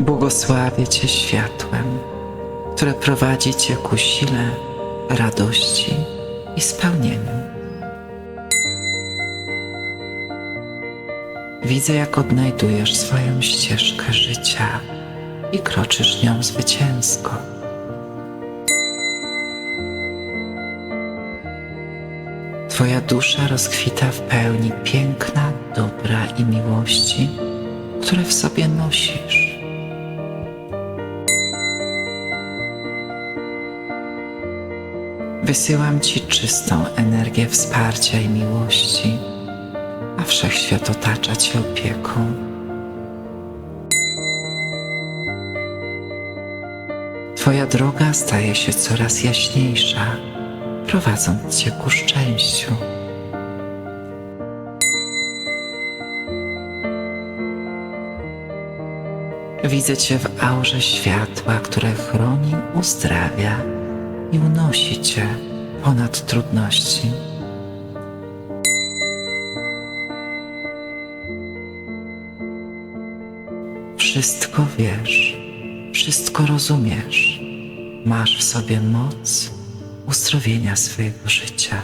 Błogosławię Cię światłem, które prowadzi Cię ku sile, radości i spełnieniu. Widzę, jak odnajdujesz swoją ścieżkę życia i kroczysz nią zwycięsko. Twoja dusza rozkwita w pełni piękna, dobra i miłości, które w sobie nosisz. Wysyłam Ci czystą energię wsparcia i miłości, a wszechświat otacza Cię opieką. Twoja droga staje się coraz jaśniejsza, prowadząc Cię ku szczęściu. Widzę Cię w aurze światła, które chroni, uzdrawia i unosi Cię ponad trudności. Wszystko wiesz, wszystko rozumiesz. Masz w sobie moc uzdrowienia swojego życia.